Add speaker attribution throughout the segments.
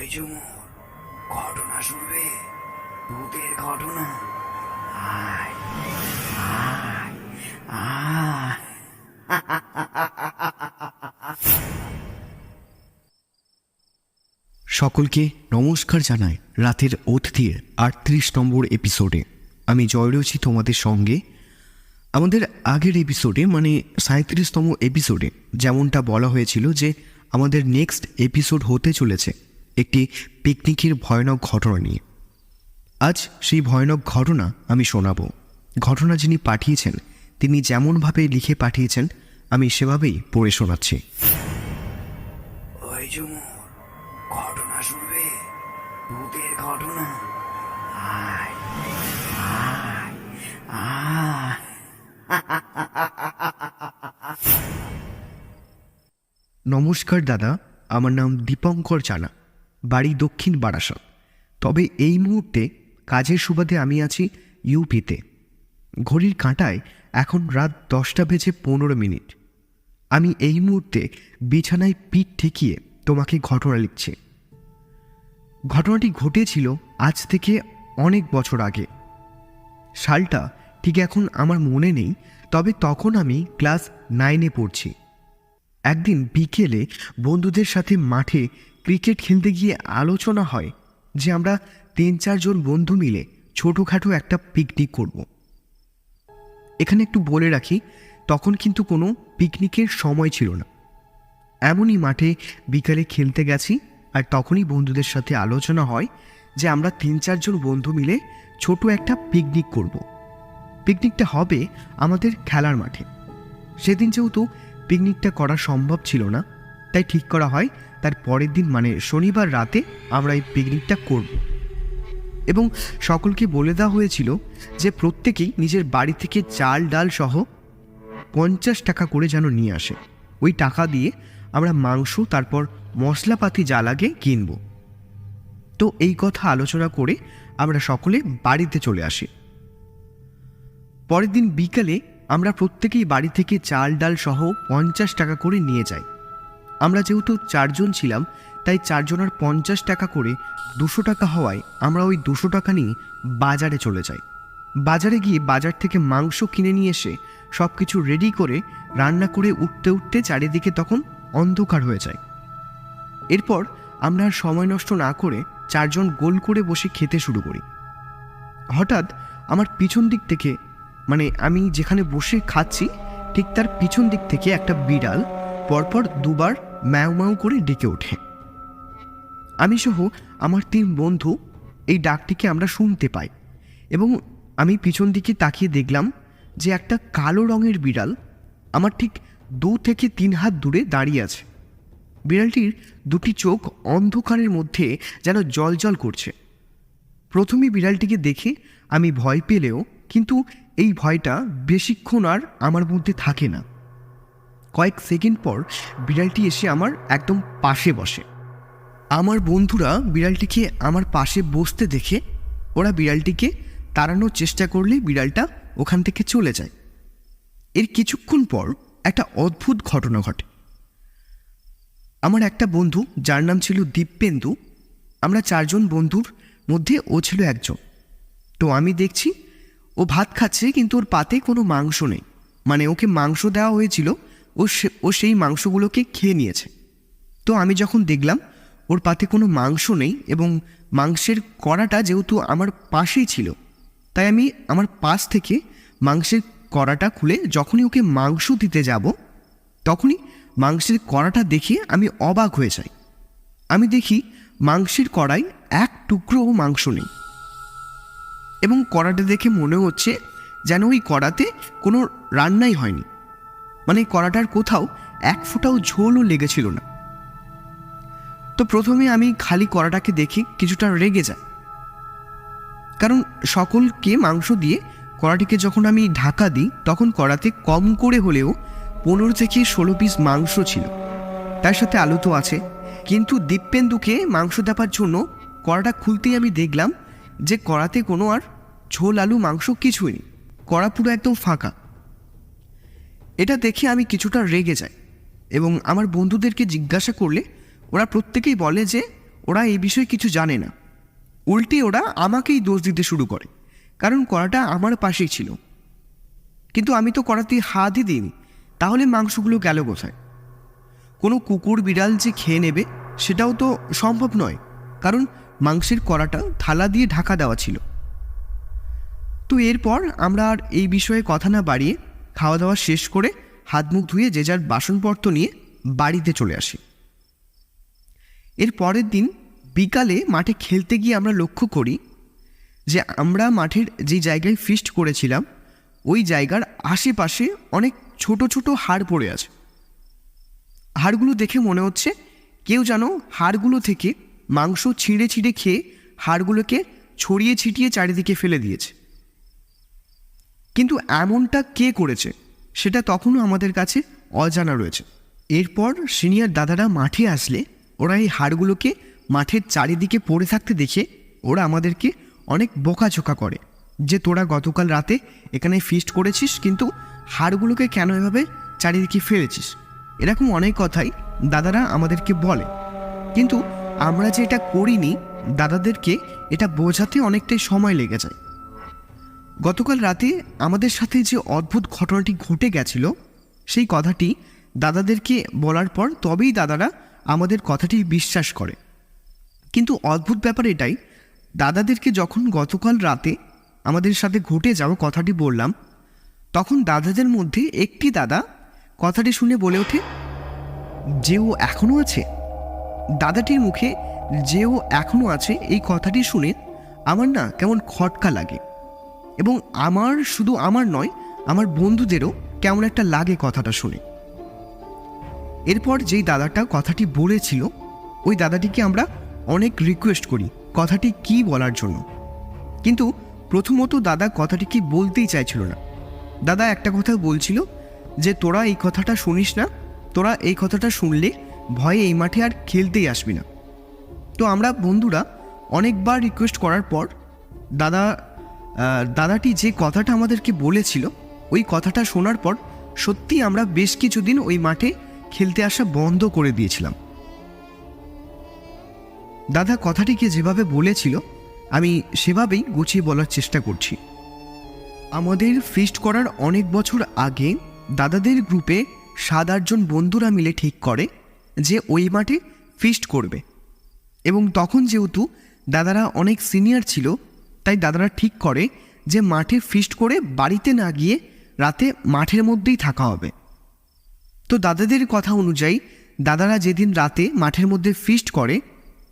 Speaker 1: ওই ঝুমুর ঘটনা শুনবে? ভূতের ঘটনা।
Speaker 2: সকলকে নমস্কার জানাই রাতের অতিথির আটত্রিশ নম্বর এপিসোডে আমি জয় রয়েছি তোমাদের সঙ্গে। আমাদের আগের এপিসোডে মানে সাঁত্রিশতম এপিসোডে যেমনটা বলা হয়েছিল যে আমাদের নেক্সট এপিসোড হতে চলেছে। একটি পিকনিকের ভয়ানক ঘটনা নিয়ে। আজ সেই ভয়ানক ঘটনা আমি শোনাবো। ঘটনা যিনি পাঠিয়েছেন তিনি যেমনভাবে লিখে পাঠিয়েছেন আমি সেভাবেই পড়ে শোনাচ্ছি।
Speaker 1: ওই ঝুমুর ঘটনা শুনবে? ভূতের ঘটনা? আয় আয় আয়।
Speaker 2: নমস্কার দাদা আমার নাম দীপঙ্কর জানা বাড়ি দক্ষিণ বারাসত। তবে এই মুহূর্তে কাজের সুবাদে আমি আছি ইউপিতে। ঘড়ির কাঁটায় এখন রাত দশটা বেজে পনেরো মিনিট। আমি এই মুহূর্তে বিছানায় পিঠ ঠেকিয়ে তোমাকে ঘটনা লিখছি। ঘটনাটি ঘটেছিল আজ থেকে অনেক বছর আগে। সালটা ঠিক এখন আমার মনে নেই, তবে তখন আমি ক্লাস নাইনে পড়ছি। একদিন বিকেলে বন্ধুদের সাথে মাঠে ক্রিকেট খেলতে গিয়ে আলোচনা হয় যে আমরা তিন চারজন বন্ধু মিলে ছোটোখাটো একটা পিকনিক করব। এখানে একটু বলে রাখি, তখন কিন্তু কোনো পিকনিকের সময় ছিল না এমনই মাঠে বিকালে খেলতে গেছি আর তখনই বন্ধুদের সাথে আলোচনা হয় যে আমরা তিন চারজন বন্ধু মিলে ছোট একটা পিকনিক করব। পিকনিকটা হবে আমাদের খেলার মাঠে সেদিন যেহেতু পিকনিকটা করা সম্ভব ছিল না তাই ঠিক করা হয়, তার পরের দিন মানে শনিবার রাতে আমরা এই পিকনিকটা করব। এবং সকলকে বলে দেওয়া হয়েছিল যে প্রত্যেকেই নিজের বাড়ি থেকে চাল, ডাল সহ পঞ্চাশ টাকা করে যেন নিয়ে আসে। ওই টাকা দিয়ে আমরা মাংস, তারপর মশলাপাতি যা লাগে কিনব। তো এই কথা আলোচনা করে আমরা সকলে বাড়িতে চলে আসি। পরের দিন বিকালে আমরা প্রত্যেকেই বাড়ি থেকে চাল, ডাল সহ পঞ্চাশ টাকা করে নিয়ে যাই। আমরা যেহেতু চারজন ছিলাম, তাই চারজনের পঞ্চাশ টাকা করে দুশো টাকা হওয়ায় আমরা ওই দুশো টাকা নিয়ে বাজারে চলে যাই। বাজারে গিয়ে বাজার থেকে মাংস কিনে নিয়ে এসে সব কিছু রেডি করে রান্না করে উঠতে উঠতে চারিদিকে তখন অন্ধকার হয়ে যায়। এরপর আমরা আর সময় নষ্ট না করে চারজন গোল করে বসে খেতে শুরু করি। হঠাৎ আমার পিছন দিক থেকে মানে আমি যেখানে বসে খাচ্ছি, ঠিক তার পিছন দিক থেকে একটা বিড়াল পরপর দুবার ম্যাও ম্যাও করে ডেকে ওঠে। আমি সহ আমার তিন বন্ধু এই ডাকটিকে আমরা শুনতে পাই এবং আমি পিছন দিকে তাকিয়ে দেখলাম যে একটা কালো রঙের বিড়াল আমার ঠিক দু থেকে তিন হাত দূরে দাঁড়িয়ে আছে। বিড়ালটির দুটি চোখ অন্ধকারের মধ্যে যেন জল করছে। প্রথমে বিড়ালটিকে দেখে আমি ভয় পেলেও কিন্তু এই ভয়টা বেশিক্ষণ আর আমার মধ্যে থাকে না। কয়েক সেকেন্ড পর বিড়ালটি এসে আমার একদম পাশে বসে। আমার বন্ধুরা বিড়ালটিকে আমার পাশে বসতে দেখে ওরা বিড়ালটিকে তাড়ানোর চেষ্টা করলে বিড়ালটা ওখান থেকে চলে যায়। এর কিছুক্ষণ পর একটা অদ্ভুত ঘটনা ঘটে। আমার একটা বন্ধু, যার নাম ছিল দীপেন্দু আমরা চারজন বন্ধুর মধ্যে ও ছিল একজন। তো আমি দেখছি, ও ভাত খাচ্ছে কিন্তু ওর পাতে কোনো মাংস নেই। মানে ওকে মাংস দেওয়া হয়েছিল ও সে- ও সেই মাংসগুলোকে খেয়ে নিয়েছে। তো আমি যখন দেখলাম, ওর পাতে কোনো মাংস নেই এবং মাংসের কড়াটা যেহেতু আমার পাশেই ছিল, তাই আমি আমার পাশ থেকে মাংসের কড়াটা খুলে যখনই ওকে মাংস দিতে যাব, তখনই মাংসের কড়াটা দেখে আমি অবাক হয়ে যাই। আমি দেখি মাংসের কড়াই এক টুকরোও মাংস নেই এবং কড়াটা দেখে মনে হচ্ছে যেন ওই কড়াতে কোনো রান্নাই হয়নি। মানে কড়াটার কোথাও এক ফোঁটাও ঝোলও লেগেছিল না। তো প্রথমে আমি খালি কড়াটাকে দেখে কিছুটা রেগে যায়। কারণ সকলকে মাংস দিয়ে কড়াটিকে যখন আমি ঢাকা দিই, তখন কড়াতে কম করে হলেও পনেরো থেকে ষোলো পিস মাংস ছিল। তার সাথে আলু তো আছে। কিন্তু দীপেন্দুকে মাংস দেওয়ার জন্য কড়াটা খুলতেই আমি দেখলাম যে কড়াতে কোনো আর ঝোল আলু মাংস কিছুই নেই। কড়া পুরো একদম ফাঁকা। এটা দেখে আমি কিছুটা রেগে যাই এবং আমার বন্ধুদেরকে জিজ্ঞাসা করলে ওরা প্রত্যেকেই বলে যে ওরা এই বিষয়ে কিছু জানে না। উল্টে ওরা আমাকেই দোষ দিতে শুরু করে, কারণ কড়াটা আমার পাশেই ছিল। কিন্তু আমি তো কড়াতে হাতই দিইনি, তাহলে মাংসগুলো গেল কোথায়? কোনো কুকুর বিড়াল যে খেয়ে নেবে সেটাও তো সম্ভব নয়, কারণ মাংসের কড়াটা থালা দিয়ে ঢাকা দেওয়া ছিল। তো এরপর আমরা আর এই বিষয়ে কথা না বাড়িয়ে খাওয়া দাওয়া শেষ করে হাত মুখ ধুয়ে যে যার বাসনপত্র নিয়ে বাড়িতে চলে আসি। এর পরের দিন বিকালে মাঠে খেলতে গিয়ে আমরা লক্ষ্য করি যে আমরা মাঠের যে জায়গায় ফিস্ট করেছিলাম, ওই জায়গার আশেপাশে অনেক ছোট ছোট হাড় পড়ে আছে। হাড়গুলো দেখে মনে হচ্ছে কেউ যেন হাড়গুলো থেকে মাংস ছিঁড়ে ছিঁড়ে খেয়ে হাড়গুলোকে ছড়িয়ে ছিটিয়ে চারিদিকে ফেলে দিয়েছে। কিন্তু এমনটা কে করেছে, সেটা তখনও আমাদের কাছে অজানা রয়েছে। এরপর সিনিয়র দাদারা মাঠে আসলে ওরা এই হাড়গুলোকে মাঠের চারিদিকে পড়ে থাকতে দেখে ওরা আমাদেরকে অনেক বোকাঝোকা করে যে তোরা গতকাল রাতে এখানে ফিস্ট করেছিস, কিন্তু হাড়গুলোকে কেন এভাবে চারিদিকে ফেলেছিস? এরকম অনেক কথাই দাদারা আমাদেরকে বলে। কিন্তু আমরা যে এটা করিনি, দাদাদেরকে এটা বোঝাতে অনেকটাই সময় লেগে যায়। গতকাল রাতে আমাদের সাথে যে অদ্ভুত ঘটনাটি ঘটে গেছিল, সেই কথাটি দাদাদেরকে বলার পর তবেই দাদারা আমাদের কথাটি বিশ্বাস করে। কিন্তু অদ্ভুত ব্যাপার এটাই, দাদাদেরকে যখন গতকাল রাতে আমাদের সাথে ঘটে যাওয়া কথাটি বললাম, তখন দাদাদের মধ্যে একটি দাদা কথাটি শুনে বলে ওঠে, যে ও এখনও আছে? দাদাটির মুখে যে ও এখনও আছে এই কথাটি শুনে আমার না কেমন খটকা লাগে। এবং আমার শুধু আমার নয়, আমার বন্ধুদেরও কেমন একটা লাগে কথাটা শুনে। এরপর যেই দাদাটা কথাটি বলেছিল, ওই দাদাটিকে আমরা অনেক রিকোয়েস্ট করি কথাটি কি বলার জন্য। কিন্তু প্রথমত দাদা কথাটিকে বলতেই চাইছিল না। দাদা একটা কথা বলছিল যে, তোরা এই কথাটা শুনিস না, তোরা এই কথাটা শুনলে ভয়ে এই মাঠে আর খেলতেই আসবি না। তো আমরা বন্ধুরা অনেকবার রিকোয়েস্ট করার পর দাদা দাদাটি যে কথাটা আমাদেরকে বলেছিল, ওই কথাটা শোনার পর সত্যি আমরা বেশ কিছুদিন ওই মাঠে খেলতে আসা বন্ধ করে দিয়েছিলাম। দাদা কথাটিকে যেভাবে বলেছিল, আমি সেভাবেই গুছিয়ে বলার চেষ্টা করছি। আমাদের ফিস্ট করার অনেক বছর আগে দাদাদের গ্রুপে সাত আটজন বন্ধুরা মিলে ঠিক করে যে ওই মাঠে ফিস্ট করবে। এবং তখন যেহেতু দাদারা অনেক সিনিয়র ছিল তাই দাদারা ঠিক করে যে মাঠে ফিস্ট করে বাড়িতে না গিয়ে রাতে মাঠের মধ্যেই থাকা হবে। তো দাদাদের কথা অনুযায়ী দাদারা যেদিন রাতে মাঠের মধ্যে ফিস্ট করে,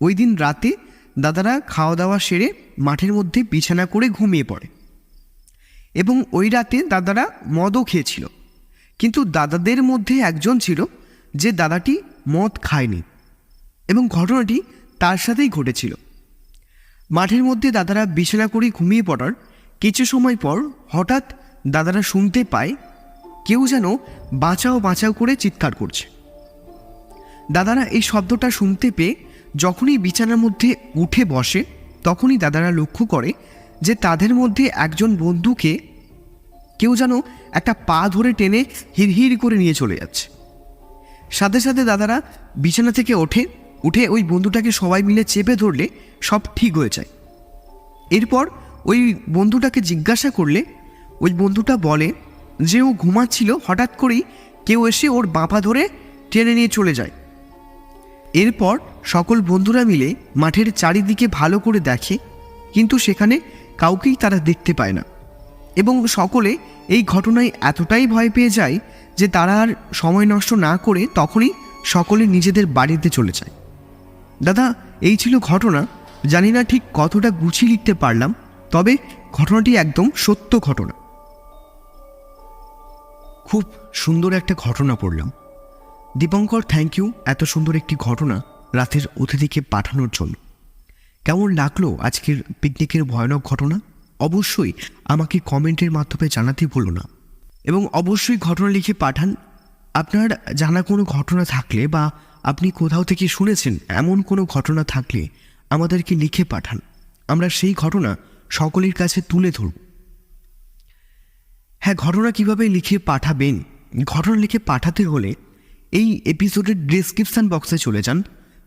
Speaker 2: ওই দিন রাতে দাদারা খাওয়া দাওয়া সেরে মাঠের মধ্যে বিছানা করে ঘুমিয়ে পড়ে। এবং ওই রাতে দাদারা মদও খেয়েছিল। কিন্তু দাদাদের মধ্যে একজন ছিল যে দাদাটি মদ খায়নি। এবং ঘটনাটি তার সাথেই ঘটেছিল। মাঠের মধ্যে দাদারা বিছানা করে ঘুমিয়ে পড়ার কিছু সময় পর হঠাৎ দাদারা শুনতে পায়, কেউ যেন বাঁচাও বাঁচাও করে চিৎকার করছে। দাদারা এই শব্দটা শুনতে পেয়ে যখনই বিছানার মধ্যে উঠে বসে, তখনই দাদারা লক্ষ্য করে যে তাদের মধ্যে একজন বন্ধুকে কেউ যেন একটা পা ধরে টেনে হিড়হিড় করে নিয়ে চলে যাচ্ছে। সাথে সাথে দাদারা বিছানা থেকে ওঠে উঠে ওই বন্ধুটাকে সবাই মিলে চেপে ধরলে সব ঠিক হয়ে যায়। এরপর ওই বন্ধুটাকে জিজ্ঞাসা করলে, ওই বন্ধুটা বলে যে ও ঘুমাচ্ছিল, হঠাৎ করেই কেউ এসে ওর বাঁপা ধরে টেনে নিয়ে চলে যায়। এরপর সকল বন্ধুরা মিলে মাঠের চারিদিকে ভালো করে দেখে, কিন্তু সেখানে কাউকেই তারা দেখতে পায় না। এবং সকলে এই ঘটনায় এতটাই ভয় পেয়ে যায় যে তারা আর সময় নষ্ট না করে তখনই সকলে নিজেদের বাড়িতে চলে যায়। দাদা, এই ছিল ঘটনা। জানি না ঠিক কতটা গুছিয়ে লিখতে পারলাম, তবে ঘটনাটি একদম সত্য ঘটনা। খুব সুন্দর একটা ঘটনা পড়লাম। দীপঙ্কর থ্যাংক ইউ এত সুন্দর একটি ঘটনা রাতের অতিথিকে পাঠানোর জন্য। কেমন লাগল আজকের পিকনিকের ভয়ানক ঘটনা? অবশ্যই আমাকে কমেন্টের মাধ্যমে জানাতে ভুলো না। এবং অবশ্যই ঘটনা লিখে পাঠান। আপনার জানা কোনো ঘটনা থাকলে বা আপনি কোথাও থেকে শুনেছেন এমন কোনো ঘটনা থাকলে আমাদেরকে লিখে পাঠান। আমরা সেই ঘটনা সকলের কাছে তুলে ধরব। হ্যাঁ ঘটনা কীভাবে লিখে পাঠাবেন? ঘটনা লিখে পাঠাতে হলে এই এপিসোডের ডিসক্রিপশান বক্সে চলে যান।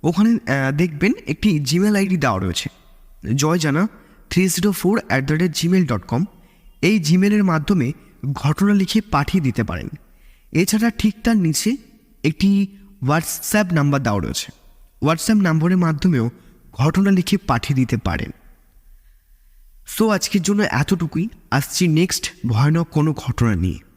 Speaker 2: ওখানে দেখবেন একটি জিমেল আইডি দেওয়া রয়েছে। Joy Jana three zero four at the rate Gmail dot com এই জিমেলের মাধ্যমে ঘটনা লিখে পাঠিয়ে দিতে পারেন। এছাড়া ঠিক তার নিচে একটি হোয়াটসঅ্যাপ নাম্বার দেওয়া রয়েছে। হোয়াটসঅ্যাপ নম্বরের মাধ্যমেও ঘটনা লিখে পাঠিয়ে দিতে পারেন। সো আজকের জন্য এতটুকুই। আসছি নেক্সট ভয়ানক কোনো ঘটনা নিয়ে।